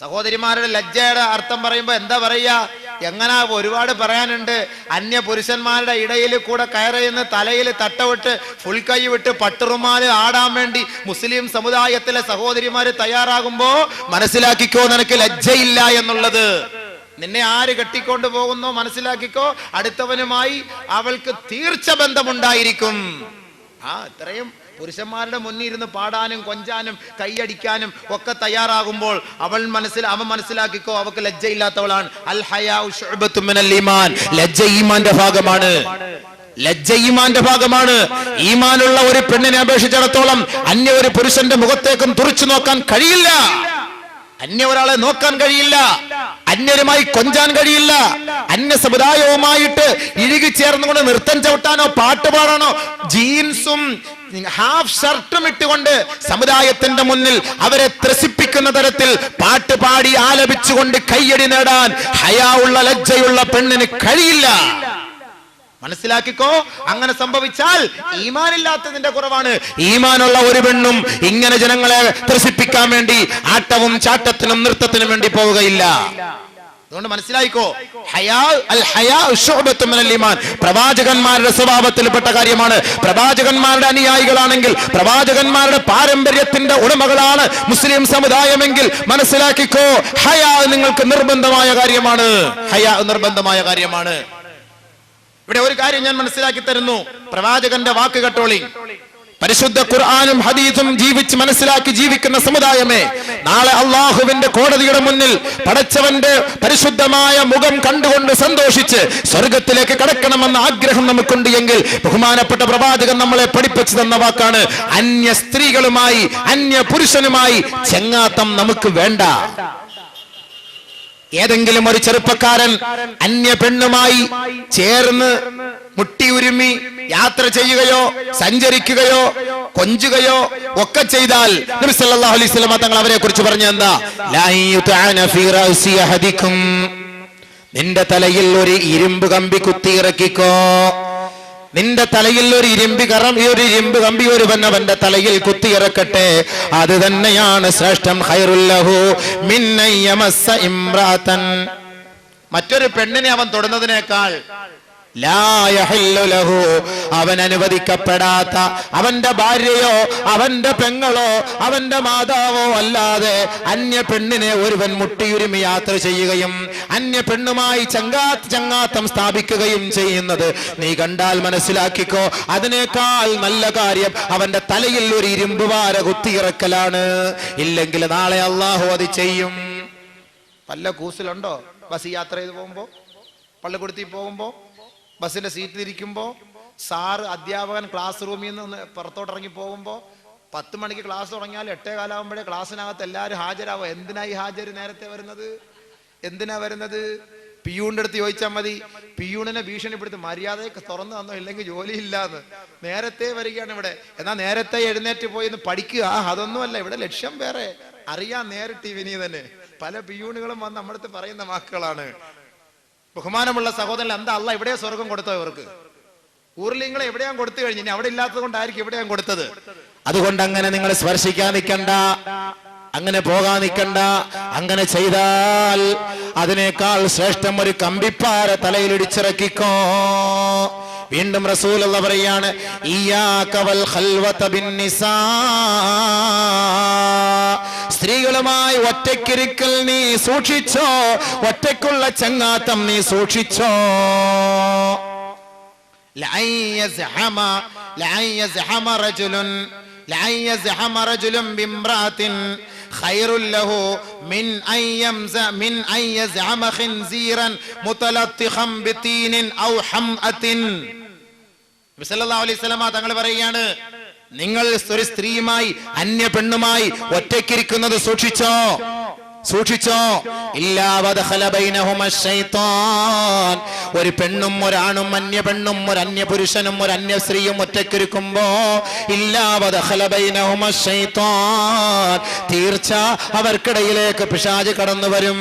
സഹോദരിമാരുടെ ലജ്ജയുടെ അർത്ഥം പറയുമ്പോൾ എന്താ പറയുക? എങ്ങനാ ഒരുപാട് പറയാനുണ്ട്. അന്യ പുരുഷന്മാരുടെ ഇടയിൽ കൂടെ കയറിയെന്ന് തലയിൽ തട്ടവിട്ട് ഫുൾ കൈ വിട്ട് പട്ടുറുമാൽ ആടാൻ വേണ്ടി മുസ്ലിം സമുദായത്തിലെ സഹോദരിമാർ തയ്യാറാകുമ്പോ മനസ്സിലാക്കിക്കോ നിനക്ക് ലജ്ജയില്ല എന്നുള്ളത്. നിന്നെ ആര് കെട്ടിക്കൊണ്ടു പോകുന്നോ മനസ്സിലാക്കിക്കോ അടുത്തവനുമായി അവൾക്ക് തീർച്ച ബന്ധമുണ്ടായിരിക്കും. ആ ഇത്രയും പുരുഷന്മാരുടെ മുന്നിൽ ഇരുന്ന് പാടാനും കൊഞ്ചാനും കൈയടിക്കാനും ഒക്കെ തയ്യാറാകുമ്പോൾ അവൾ മനസ്സിൽ അവൻ മനസ്സിലാക്കിക്കോ അവക്ക് ലജ്ജയില്ലാത്തവളാണ്. അൽ ഈമാൻ. ലജ്ജ ഈമാന്റെ ഭാഗമാണ്. ലജ്ജ ഈമാന്റെ ഭാഗമാണ്. ഈമാനുള്ള ഒരു പെണ്ണിനെ അപേക്ഷിച്ചിടത്തോളം അന്യ ഒരു പുരുഷന്റെ മുഖത്തേക്കും തുറച്ചു നോക്കാൻ കഴിയില്ല. അന്യ ഒരാളെ നോക്കാൻ കഴിയില്ല. അന്യരുമായി കൊഞ്ചാൻ കഴിയില്ല. അന്യ സമുദായവുമായിട്ട് ഇഴുകി ചേർന്നുകൊണ്ട് നൃത്തം ചവിട്ടാനോ പാട്ട് പാടാനോ ജീൻസും ഹാഫ് ഷർട്ടും ഇട്ടുകൊണ്ട് സമുദായത്തിന്റെ മുന്നിൽ അവരെ ത്രസിപ്പിക്കുന്ന തരത്തിൽ പാട്ട് പാടി ആലപിച്ചുകൊണ്ട് കയ്യടി നേടാൻ ഹയാ ഉള്ള ലജ്ജയുള്ള പെണ്ണിന് കഴിയില്ല. മനസ്സിലാക്കിക്കോ? അങ്ങനെ സംഭവിച്ചാൽ ഈമാനില്ലാത്തതിന്റെ കുറവാണ്. ഈമാനുള്ള ഒരു പെണ്ണും ഇങ്ങനെ ജനങ്ങളെ ത്രസിപ്പിക്കാൻ വേണ്ടി ആട്ടവും ചാട്ടത്തിനും നൃത്തത്തിനും വേണ്ടി പോവുകയില്ല. അതുകൊണ്ട് മനസ്സിലായിക്കോ? പ്രവാചകന്മാരുടെ സ്വഭാവത്തിൽപ്പെട്ട കാര്യമാണ്. പ്രവാചകന്മാരുടെ അനുയായികളാണെങ്കിൽ പ്രവാചകന്മാരുടെ പാരമ്പര്യത്തിന്റെ ഉടമകളാണ് മുസ്ലിം സമുദായമെങ്കിൽ മനസ്സിലാക്കിക്കോ? ഹയാ നിങ്ങൾക്ക് നിർബന്ധമായ കാര്യമാണ്. ഹയാ നിർബന്ധമായ കാര്യമാണ്. ഇവിടെ ഒരു കാര്യം ഞാൻ മനസ്സിലാക്കി തരുന്നു. പ്രവാചകന്റെ വാക്ക് കേട്ടോളി. പരിശുദ്ധ ഖുർആാനും ഹദീസും ജീവിച്ച് മനസ്സിലാക്കി ജീവിക്കുന്ന സമുദായമേ നാളെ അള്ളാഹുവിന്റെ കോടതിയുടെ മുന്നിൽ പടച്ചവന്റെ പരിശുദ്ധമായ മുഖം കണ്ടുകൊണ്ട് സന്തോഷിച്ച് സ്വർഗത്തിലേക്ക് കടക്കണമെന്ന ആഗ്രഹം നമുക്കുണ്ട് എങ്കിൽ ബഹുമാനപ്പെട്ട പ്രവാചകൻ നമ്മളെ പഠിപ്പിച്ചു തന്ന വാക്കാണ് അന്യ സ്ത്രീകളുമായി അന്യ പുരുഷനുമായി ചെങ്ങാത്തം നമുക്ക് വേണ്ട. ഏതെങ്കിലും ഒരു ചെറുപ്പക്കാരൻ അന്യ പെണ്ണുമായി ചേർന്ന് മുട്ടിയുരുമി യാത്ര ചെയ്യുകയോ സഞ്ചരിക്കുകയോ കൊഞ്ചുകയോ ഒക്കെ ചെയ്താൽ നബി സല്ലല്ലാഹു അലൈഹി വസല്ലം തങ്ങൾ അവരെ കുറിച്ച് പറഞ്ഞ എന്താ? നിന്റെ തലയിൽ ഒരു ഇരുമ്പ് കമ്പി കുത്തിയിറക്കിക്കോ. നിന്റെ തലയിൽ ഒരു ഇരുമ്പി കറം ഈ ഒരു ഇരുമ്പ് കമ്പി ഒരു അവന്റെ തലയിൽ കുത്തിയിറക്കട്ടെ അത് തന്നെയാണ് ശ്രേഷ്ഠം. ഹൈറുല്ലഹു മിന്നയ്യമസ ഇമ്രാത്തൻ മറ്റൊരു പെണ്ണിനെ അവൻ തൊടുന്നതിനേക്കാൾ അവൻ അനുവദിക്കപ്പെടാത്ത അവന്റെ ഭാര്യയോ അവന്റെ പെങ്ങളോ അവന്റെ മാതാവോ അല്ലാതെ അന്യ പെണ്ണിനെ ഒരുവൻ മുട്ടിയുരുമി യാത്ര ചെയ്യുകയും അന്യ പെണ്ണുമായി ചങ്കാ ചങ്ങാത്തം സ്ഥാപിക്കുകയും ചെയ്യുന്നത്. നീ കണ്ടാൽ മനസ്സിലാക്കിക്കോ അതിനേക്കാൾ നല്ല കാര്യം അവന്റെ തലയിൽ ഒരു ഇരുമ്പുവാര കുത്തിയിറക്കലാണ്. ഇല്ലെങ്കിൽ നാളെ അള്ളാഹു അത് ചെയ്യും. വല്ല കൂസിലുണ്ടോ ബസ് യാത്ര ചെയ്ത് പോകുമ്പോ? പള്ളിക്കുടുത്തി പോകുമ്പോ? ബസ്സിന്റെ സീറ്റിൽ ഇരിക്കുമ്പോ സാറ് അധ്യാപകൻ ക്ലാസ് റൂമിൽ നിന്ന് പുറത്തോട്ടിറങ്ങി പോകുമ്പോ പത്ത് മണിക്ക് ക്ലാസ് തുടങ്ങിയാൽ എട്ടേ കാലാവുമ്പോഴേ ക്ലാസ്സിനകത്ത് എല്ലാവരും ഹാജരാവും. എന്തിനാ ഈ ഹാജർ നേരത്തെ വരുന്നത്? എന്തിനാ വരുന്നത്? പിയൂണിന്റെ അടുത്ത് ചോദിച്ചാൽ മതി. പിയൂണിനെ ഭീഷണിപ്പെടുത്തി മര്യാദയൊക്കെ തുറന്നു തന്നോ ഇല്ലെങ്കിൽ ജോലിയില്ലാന്ന്. നേരത്തെ വരികയാണ് ഇവിടെ. എന്നാ നേരത്തെ എഴുന്നേറ്റ് പോയി ഒന്ന് പഠിക്കുക. അതൊന്നുമല്ല. ഇവിടെ ലക്ഷ്യം വേറെ. അറിയാൻ നേരിട്ട് ഇവനി തന്നെ പല പിയൂണുകളും വന്ന് നമ്മുടെ പറയുന്ന വാക്കുകളാണ്. ബഹുമാനമുള്ള സഹോദരൻ എന്താ അല്ല എവിടെയാ സ്വർഗം കൊടുത്തോ ഇവർക്ക്? ഊർലിങ്ങളെ എവിടെയാ കൊടുത്തു കഴിഞ്ഞു? ഇനി അവിടെ ഇല്ലാത്തത് കൊണ്ടായിരിക്കും എവിടെയാ കൊടുത്തത്. അതുകൊണ്ട് അങ്ങനെ നിങ്ങൾ സ്പർശിക്കാൻ നിൽക്കണ്ട. അങ്ങനെ പോകാൻ നിൽക്കണ്ട. അങ്ങനെ ചെയ്താൽ അതിനേക്കാൾ ശ്രേഷ്ഠം ഒരു കമ്പിപ്പാര തലയിൽ ഇടിച്ചിറക്കിക്കോ. വീണ്ടും റസൂൽ പറയാണ് ഇയ്യാക കവൽ ഖൽവത ബിന്നിസാ. കേവലമായി ഒറ്റക്കിരിക്കൽ നീ സൂക്ഷിച്ചോ? ഒറ്റക്കുള്ള ചങ്ങാത്തം നീ സൂക്ഷിച്ചോ? തങ്ങൾ പറയുകയാണ് നിങ്ങൾ ഒരു സ്ത്രീയുമായി അന്യ പെണ്ണുമായി ഒറ്റയ്ക്കിരിക്കുന്നത് സൂക്ഷിച്ചോ? സൂക്ഷിച്ചോ? ഒരു പെണ്ണും ഒരാണും അന്യ പെണ്ണും ഒരു അന്യ പുരുഷനും ഒരു അന്യ സ്ത്രീയും ഒറ്റക്കിരിക്കുമ്പോ തീർച്ച അവർക്കിടയിലേക്ക് പിശാജ് കടന്നു വരും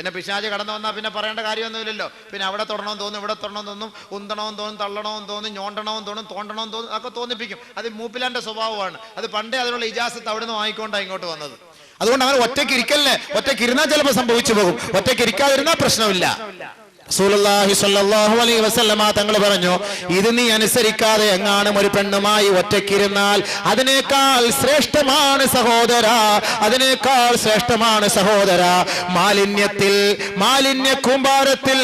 പിന്നെ പിശാജ് കടന്നു വന്നാൽ പിന്നെ പറയേണ്ട കാര്യമൊന്നുമില്ലല്ലോ. പിന്നെ അവിടെ തൊടണമെന്ന് തോന്നും ഇവിടെ തൊടണമെന്ന് തോന്നും ഉന്തണമെന്ന് തോന്നും തള്ളണമെന്ന് തോന്നും ഞോണ്ടണമെന്ന് തോന്നും തോണ്ടണമെന്ന് തോന്നും അതൊക്കെ തോന്നിപ്പിക്കും. അത് മൂപ്പിലാന്റെ സ്വഭാവമാണ്. അത് പണ്ടേ അതിനുള്ള ഇജാസത്ത് അവിടെ നിന്ന് വാങ്ങിക്കൊണ്ടാണ് ഇങ്ങോട്ട് വന്നത്. അതുകൊണ്ട് അങ്ങനെ ഒറ്റയ്ക്ക് ഇരിക്കല്ലേ ഒറ്റയ്ക്ക് ഇരുന്നാൽ ചിലപ്പോൾ സംഭവിച്ചു പോകും. ഒറ്റയ്ക്ക് ഇരിക്കാതിരുന്നാൽ പ്രശ്നമില്ല. സ്വല്ലല്ലാഹു അലൈഹി വസല്ലമ തങ്ങൾ പറഞ്ഞു ഇത് നീ അനുസരിക്കാതെ എങ്ങാനും ഒരു പെണ്ണുമായി ഒറ്റക്കിരുന്നാൽ അതിനേക്കാൾ ശ്രേഷ്ഠമാണ് സഹോദര അതിനേക്കാൾ ശ്രേഷ്ഠമാണ് സഹോദര. മാലിന്യത്തിൽ മാലിന്യ കൂമ്പാരത്തിൽ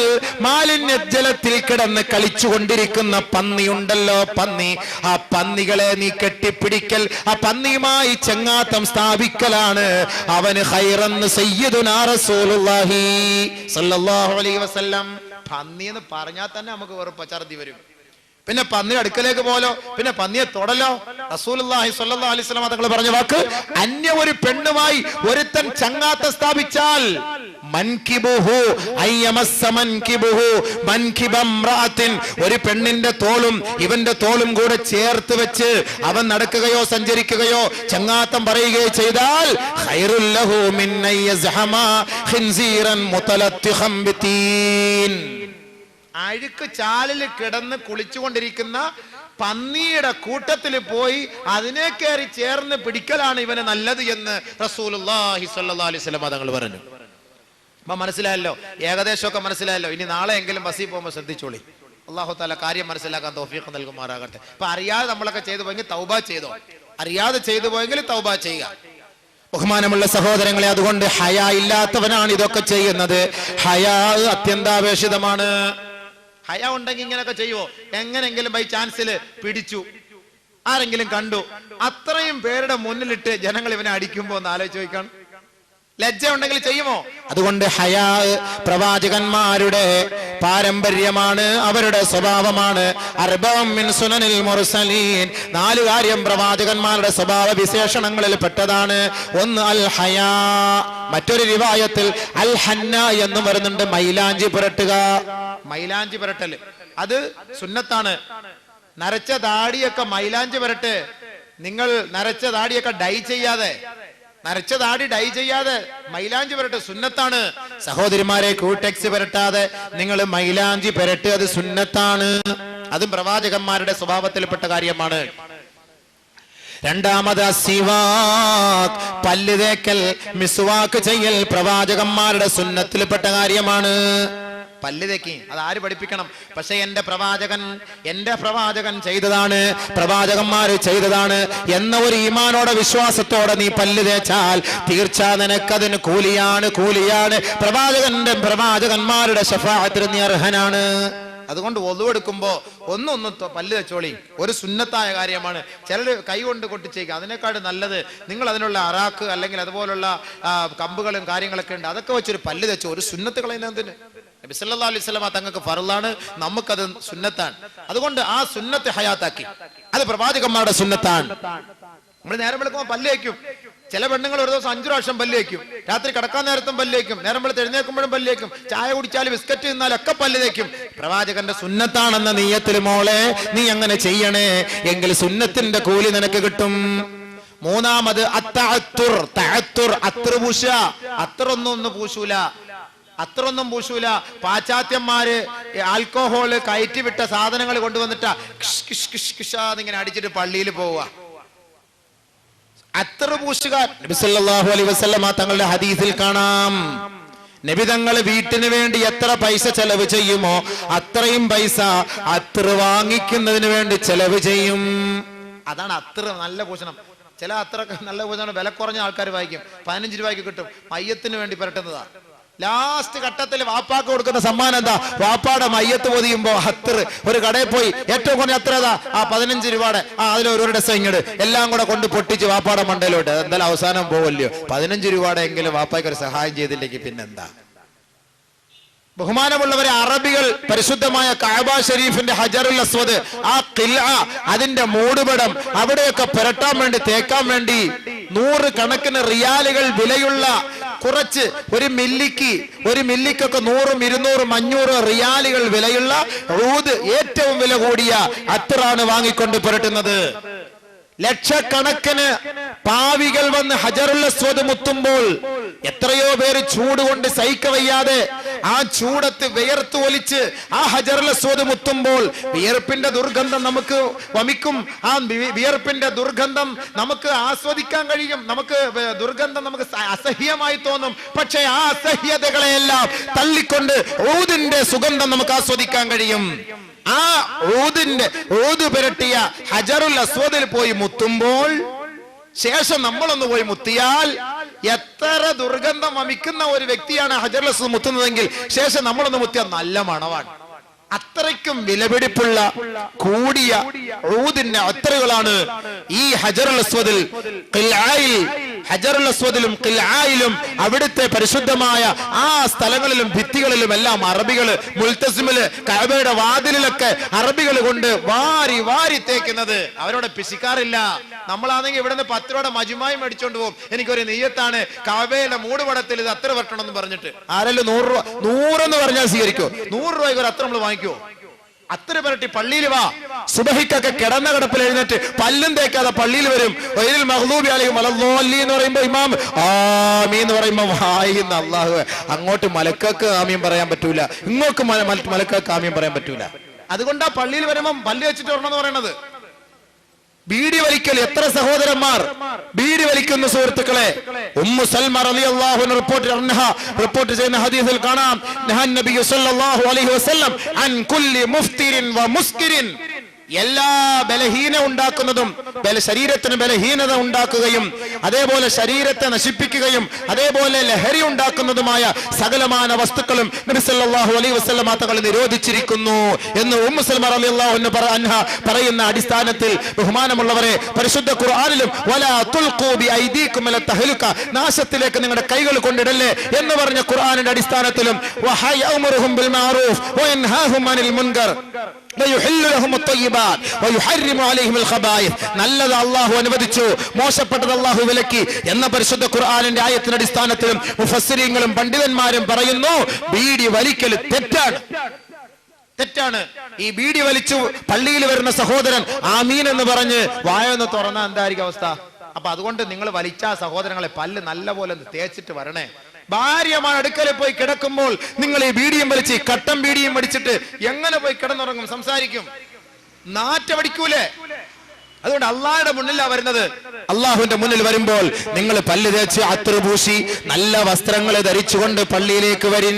മാലിന്യ ജലത്തിൽ കിടന്ന് കളിച്ചുകൊണ്ടിരിക്കുന്ന പന്നിയുണ്ടല്ലോ പന്നി. ആ പന്നികളെ നീ കെട്ടിപ്പിടിക്കൽ ആ പന്നിയുമായി ചെങ്ങാത്തം സ്ഥാപിക്കലാണ്. അവന് ഹൈറന്ന് സയ്യിദുനാ റസൂലുള്ളാഹി സല്ലല്ലാഹു അലൈഹി വസല്ലം പന്നി എന്ന് പറഞ്ഞാൽ തന്നെ നമുക്ക് വെറുപ്പ ഛർദി വരും. പിന്നെ പന്നി അടുക്കലേക്ക് പോലോ? പിന്നെ പന്നിയെ തൊടലോ? റസൂലുള്ളാഹി സ്വല്ലല്ലാഹു അലൈഹി വസല്ലം തങ്ങൾ പറഞ്ഞ വാക്ക് അന്യ ഒരു പെണ്ണുമായി ഒരുത്തൻ ചങ്ങാത്ത സ്ഥാപിച്ചാൽ ഒരു പെണ്ണിന്റെ തോളും ഇവന്റെ തോളും കൂടെ ചേർത്ത് വെച്ച് അവൻ നടക്കുകയോ സഞ്ചരിക്കുകയോ ചങ്ങാത്തം പറയുകയോ ചെയ്താൽ അഴുക്ക് ചാലിൽ കിടന്ന് കുളിച്ചുകൊണ്ടിരിക്കുന്ന പന്നിയുടെ കൂട്ടത്തിൽ പോയി അതിനെ കയറി ചേർന്ന് പിടിക്കലാണ് ഇവന് നല്ലത് എന്ന് റസൂലുള്ളാഹി സ്വല്ലല്ലാഹി അലൈഹി വസല്ലം തങ്ങൾ പറഞ്ഞു. അപ്പൊ മനസ്സിലായല്ലോ. ഏകദേശമൊക്കെ മനസ്സിലായല്ലോ. ഇനി നാളെ എങ്കിലും ബസ്സിൽ പോകുമ്പോൾ ശ്രദ്ധിച്ചോളി. അള്ളാഹു താല കാര്യം മനസ്സിലാക്കാൻ തൗഫീഖ് നൽകുമാറാകട്ടെ. ഇപ്പൊ അറിയാതെ നമ്മളൊക്കെ ചെയ്തു പോയെങ്കിൽ തൗബ ചെയ്തോ? അറിയാതെ ചെയ്തു പോയെങ്കിൽ തൗബ ചെയ്യുക. ബഹുമാനമുള്ള സഹോദരങ്ങളെ അതുകൊണ്ട് ഹയാ ഇല്ലാത്തവനാണ് ഇതൊക്കെ ചെയ്യുന്നത്. ഹയാ അത്യന്താപേക്ഷിതമാണ്. ഹയ ഉണ്ടെങ്കിൽ ഇങ്ങനെയൊക്കെ ചെയ്യുവോ? എങ്ങനെങ്കിലും ബൈ ചാൻസിൽ പിടിച്ചു. ആരെങ്കിലും കണ്ടു. അത്രയും പേരുടെ മുന്നിലിട്ട് ജനങ്ങൾ ഇവനെ അടിക്കുമ്പോ എന്ന് ആലോചിച്ച് ചോദിക്കണം ലജ്ജ ഉണ്ടെങ്കിൽ ചെയ്യുമോ? അതുകൊണ്ട് ഹയാ പ്രവാചകന്മാരുടെ പാരമ്പര്യമാണ് അവരുടെ സ്വഭാവമാണ്. സുനനിൽ മുർസലീൻ. നാല് കാര്യം പ്രവാചകന്മാരുടെ സ്വഭാവ വിശേഷണങ്ങളിൽ പെട്ടതാണ്. ഒന്ന് അൽ ഹയാ. മറ്റൊരു റിവായത്തിൽ അൽ ഹന്ന എന്നും വരുന്നുണ്ട്. മൈലാഞ്ചി പുരട്ടുക. മൈലാഞ്ചി പുരട്ടൽ അത് സുന്നത്താണ്. നരച്ച താടിയൊക്കെ മൈലാഞ്ചി പുരട്ട്. നിങ്ങൾ നരച്ച താടിയൊക്കെ ഡൈ ചെയ്യാതെ നരച്ച താടി ഡൈ ചെയ്യാതെ മൈലാഞ്ചി പുരട്ട് സുന്നത്താണ്. സഹോദരിമാരെ കൂട്ടെക്സ് പുരട്ടാതെ നിങ്ങൾ മൈലാഞ്ചി പുരട്ട് അത് സുന്നത്താണ്. അതും പ്രവാചകന്മാരുടെ സ്വഭാവത്തിൽപ്പെട്ട കാര്യമാണ്. രണ്ടാമത് സിവാക് പല്ല് തേക്കൽ മിസ്വാക്ക് ചെയ്യൽ പ്രവാചകന്മാരുടെ സുന്നത്തിൽപ്പെട്ട കാര്യമാണ്. പല്ല് തേക്കി. അത് ആര് പഠിപ്പിക്കണം? പക്ഷെ എന്റെ പ്രവാചകൻ എന്റെ പ്രവാചകൻ ചെയ്തതാണ്. പ്രവാചകന്മാര് ചെയ്തതാണ്. എന്ന ഒരു ഈമാനോടെ വിശ്വാസത്തോടെ നീ പല്ല് തേച്ചാൽ തീർച്ച നിനക്കതിന് കൂലിയാണ് കൂലിയാണ്. പ്രവാചകന്റെ പ്രവാചകന്മാരുടെ ശഫാഹത്തിന് നീ അർഹനാണ്. അതുകൊണ്ട് ഒതുവെടുക്കുമ്പോ ഒന്നൊന്ന് പല്ല് വെച്ചോളി ഒരു സുന്നത്തായ കാര്യമാണ്. ചിലർ കൈ കൊണ്ട് കൊട്ടിച്ചേക്കുക അതിനേക്കാൾ നല്ലത് നിങ്ങൾ അതിനുള്ള അറാക്ക് അല്ലെങ്കിൽ അതുപോലുള്ള കമ്പുകളും കാര്യങ്ങളൊക്കെ ഉണ്ട്. അതൊക്കെ വെച്ചൊരു പല്ല് വെച്ചോ ഒരു സുന്നത്ത് കളയുന്നതിന് നബി അലൈഹി തങ്ങൾക്ക് ഫറലാണ് നമുക്കത് സുന്നത്താണ്. അതുകൊണ്ട് ആ സുന്നത്തെ ഹയാത്താക്കി. അത് പ്രവാചകന്മാരുടെ സുന്നത്താണ്. നമ്മൾ നേരം വെളുക്കുമ്പോൾ പല്ല് വയ്ക്കും ചില പെണ്ണുങ്ങൾ ഒരു ദിവസം അഞ്ചു പ്രാവശ്യം പല്ല് വയ്ക്കും രാത്രി കിടക്കാൻ നേരത്തും പല്ലേക്കും നേരം വെളുത്ത് എഴുന്നേൽക്കുമ്പോഴും പല്ലേക്കും ചായ കുടിച്ചാൽ ബിസ്ക്കറ്റ് തിന്നാലൊക്കെ ഒക്കെ പല്ല് തേക്കും. പ്രവാചകന്റെ സുന്നത്താണെന്ന നീയത്തിൽ മോളെ നീ അങ്ങനെ ചെയ്യണേ. എങ്കിൽ സുന്നത്തിന്റെ കൂലി നിനക്ക് കിട്ടും. മൂന്നാമത് അത്തഅത്തുർ തഅത്തുർ അത്തർ പൂശ അത്ര ഒന്നും ഒന്ന് പൂശൂല. അത്രയൊന്നും പൂശൂല. പാശ്ചാത്യന്മാര് ആൽക്കോഹോൾ കയറ്റി കയറ്റിവിട്ട സാധനങ്ങൾ കൊണ്ടുവന്നിട്ടാ കിഷ് കിഷ് കിഷ് കിഷാന്നിങ്ങനെ അടിച്ചിട്ട് പള്ളിയിൽ പോവുക. അത്ര പൂശുകാർ. തങ്ങളുടെ ഹദീസിൽ കാണാം. നബി വീട്ടിന് വേണ്ടി എത്ര പൈസ ചെലവ് ചെയ്യുമോ അത്രയും പൈസ അത്ര വാങ്ങിക്കുന്നതിന് വേണ്ടി ചെലവ് ചെയ്യും. അതാണ് അത്ര നല്ല ഭൂഷണം ചില അത്ര നല്ല ഭൂഷണം വില കുറഞ്ഞ ആൾക്കാർ വായിക്കും. പതിനഞ്ച് രൂപയ്ക്ക് കിട്ടും. മയ്യത്തിന് വേണ്ടി പുരട്ടുന്നതാ. ലാസ്റ്റ് ഘട്ടത്തിൽ വാപ്പാക്ക് കൊടുക്കുന്ന സമ്മാനം എന്താ? വാപ്പാടെ മയ്യത്ത് പൊതിയുമ്പോ അത്ര ഒരു കടയിൽ പോയി ഏറ്റവും കുറഞ്ഞ ഏതാ? ആ പതിനഞ്ച് രൂപയുടെ. ആ അതിൽ ഒരു ഡസ് ഇങ്ങോട്ട് എല്ലാം കൂടെ കൊണ്ട് പൊട്ടിച്ച് വാപ്പാടെ മണ്ടയിലോട്ട്. എന്തായാലും അവസാനം പോവല്ലോ പതിനഞ്ച് രൂപയുടെ എങ്കിലും വാപ്പായ്ക്ക് ഒരു സഹായം ചെയ്തില്ലെങ്കിൽ പിന്നെന്താ? ബഹുമാനമുള്ളവരെ അറബികൾ പരിശുദ്ധമായ കാബ ഷരീഫിന്റെ ഹജറുൽ അസ്വദ് ആ കില്ല അതിന്റെ മൂടുപടം അവിടെയൊക്കെ പുരട്ടാൻ വേണ്ടി തേക്കാൻ വേണ്ടി നൂറ് കണക്കിന് റിയാലുകൾ വിലയുള്ള കുറച്ച് ഒരു മില്ലിക്ക് ഒരു മില്ലിക്കൊക്കെ നൂറും ഇരുന്നൂറും അഞ്ഞൂറ് റിയാലുകൾ വിലയുള്ള ഊത് ഏറ്റവും വില കൂടിയ അത്തറാണ് വാങ്ങിക്കൊണ്ട് പുരട്ടുന്നത്. ലക്ഷക്കണക്കിന് പാവികൾ വന്ന് ഹജറുൽ അസ്വദ് മുത്തുമ്പോൾ എത്രയോ പേര് ചൂട് കൊണ്ട് സഹിക്ക വയ്യാതെ ആ ചൂടത്ത് വിയർത്ത് ഒലിച്ച് ആ ഹജറുൽ അസ്വദ് മുത്തുമ്പോൾ വിയർപ്പിന്റെ ദുർഗന്ധം നമുക്ക് വമിക്കും. ആ വിയർപ്പിന്റെ ദുർഗന്ധം നമുക്ക് ആസ്വദിക്കാൻ കഴിയും. നമുക്ക് ദുർഗന്ധം നമുക്ക് അസഹ്യമായി തോന്നും. പക്ഷേ ആ അസഹ്യതകളെയെല്ലാം തള്ളിക്കൊണ്ട് ഊതിന്റെ സുഗന്ധം നമുക്ക് ആസ്വദിക്കാൻ കഴിയും. ആ ഊതിന്റെ ഊത് പുരട്ടിയ ഹജറുൽ അസ്വദിൽ പോയി മുത്തുമ്പോൾ ശേഷം നമ്മളൊന്ന് പോയി മുത്തിയാൽ എത്ര ദുർഗന്ധം വമിക്കുന്ന ഒരു വ്യക്തിയാണ് ഹജറുൽ അസ്വദ് മുത്തുന്നതെങ്കിൽ ശേഷം നമ്മളൊന്ന് മുത്തിയാൽ നല്ല മണവാണ്. അത്രയ്ക്കും വിലപിടിപ്പുള്ള കൂടിയ ഊതിന്റെ അത്തറുകളാണ് ഈ ഹജറുൽ അസ്വദിൽ ഹജറുൽ അസ്വദിലും ഖിൽആയിലും അവിടുത്തെ പരിശുദ്ധമായ ആ സ്ഥലങ്ങളിലും ഭിത്തികളിലും എല്ലാം അറബികൾ മുൽത്തസിമിൽ കഅബയുടെ വാതിലിലൊക്കെ അറബികൾ കൊണ്ട് വാരി വാരി തേക്കുന്നത്. അവരോട് പിശിക്കാറില്ല. നമ്മളാണെങ്കിൽ ഇവിടുന്ന് പത്ത് രൂപയുടെ മജുമായി മേടിച്ചോണ്ട് പോകും. എനിക്കൊരു നെയ്യത്താണ്. കഅബയുടെ മൂടുപടത്തിൽ ഇത് അത്ര വരട്ടണം എന്ന് പറഞ്ഞിട്ട്. ആരെല്ലാം നൂറ് രൂപ നൂറെന്ന് പറഞ്ഞാൽ സ്വീകരിക്കും? നൂറ് രൂപയ്ക്ക് ഒരു അത്ര നമ്മൾ വാങ്ങിക്കോ. അത്ര പരട്ടി പള്ളിയിൽ വാ. സുബഹിക്കൊക്കെ കിടന്ന കിടപ്പിൽ എഴുന്നേറ്റ് പല്ലും തേക്കാതെ പള്ളിയിൽ വരും. വൈരിൽ മഹദൂബി അലൈഹി മലന്നോല്ലി എന്ന് പറയുമ്പോ ഇമാം ആമീ എന്ന് പറയുമ്പോ വായിന്ന് അള്ളാഹു അങ്ങോട്ട് മലക്കക്ക് ആമിയും പറയാൻ പറ്റൂല. ഇങ്ങോട്ട് മല- മല- മലക്കക്ക് ആമീൻ പറയാൻ പറ്റൂല. അതുകൊണ്ടാ പള്ളിയിൽ വരുമ്പോ പല്ല് വെച്ചിട്ട് വരണം എന്ന് പറയണത്. ബീഡി വലിക്കൽ എത്ര സഹോദരന്മാർ? ബീഡി വലിക്കുന്ന സുഹൃത്തുക്കളെ ഉമ്മു സൽമ റളിയല്ലാഹു അൻഹ റിപ്പോർട്ട് അൻഹ റിപ്പോർട്ട് ചെയ്യുന്ന ഹദീസിൽ കാണാം. നഹൻ നബി സല്ലല്ലാഹു അലൈഹി വസല്ലം അൻ കുല്ലി മുഫ്തിരിൻ വ മുസ്കിരിൻ. എല്ലാ ബലഹീന ഉണ്ടാക്കുന്നതും ശരീരത്തിന് ബലഹീനത ഉണ്ടാക്കുകയും അതേപോലെ ശരീരത്തെ നശിപ്പിക്കുകയും അതേപോലെ ലഹരി ഉണ്ടാക്കുന്നതുമായ സകലമാന വസ്തുക്കളും നബി അലൈ തങ്ങൾ നിരോധിച്ചിരിക്കുന്നു എന്ന് പറയുന്ന അടിസ്ഥാനത്തിൽ ബഹുമാനമുള്ളവരെ പരിശുദ്ധ ഖുർആാനിലും നാശത്തിലേക്ക് നിങ്ങളുടെ കൈകൾ കൊണ്ടിടല്ലേ എന്ന് പറഞ്ഞ ഖുർആാനിന്റെ അടിസ്ഥാനത്തിലും നല്ലത് അള്ളാഹു അനുവദിച്ചു. മോശപ്പെട്ടത് അള്ളാഹു വിലക്കി എന്ന പരിശുദ്ധ ഖുർആാനിന്റെ ആയത്തിന്റെ അടിസ്ഥാനത്തിലും മുഫസ്സിരിങ്ങളും പണ്ഡിതന്മാരും പറയുന്നു ബീഡി വലിക്കൽ തെറ്റാണ്. തെറ്റാണ്. ഈ ബീഡി വലിച്ചു പള്ളിയിൽ വരുന്ന സഹോദരൻ ആമീൻ എന്ന് പറഞ്ഞ് വായ ഒന്ന് തുറന്ന എന്തായിരിക്കും അവസ്ഥ? അപ്പൊ അതുകൊണ്ട് നിങ്ങൾ വലിച്ച സഹോദരങ്ങളെ പല്ല് നല്ല പോലെ തേച്ചിട്ട് വരണേ. ഭാര്യമാർ അടുക്കലെ പോയി കിടക്കുമ്പോൾ നിങ്ങൾ ഈ ബീഡിയും വലിച്ച് കട്ടം ബീഡിയും വലിച്ചിട്ട് എങ്ങനെ പോയി കിടന്നുറങ്ങും? സംസാരിക്കും. നാറ്റമടിക്കൂലേ? അതുകൊണ്ട് അള്ളാഹുടെ മുന്നിലാ വരുന്നത്. അള്ളാഹുവിന്റെ മുന്നിൽ വരുമ്പോൾ നിങ്ങൾ പല്ല് തേച്ച് അത്രപൂശി നല്ല വസ്ത്രങ്ങൾ ധരിച്ചുകൊണ്ട് പള്ളിയിലേക്ക് വരിൻ.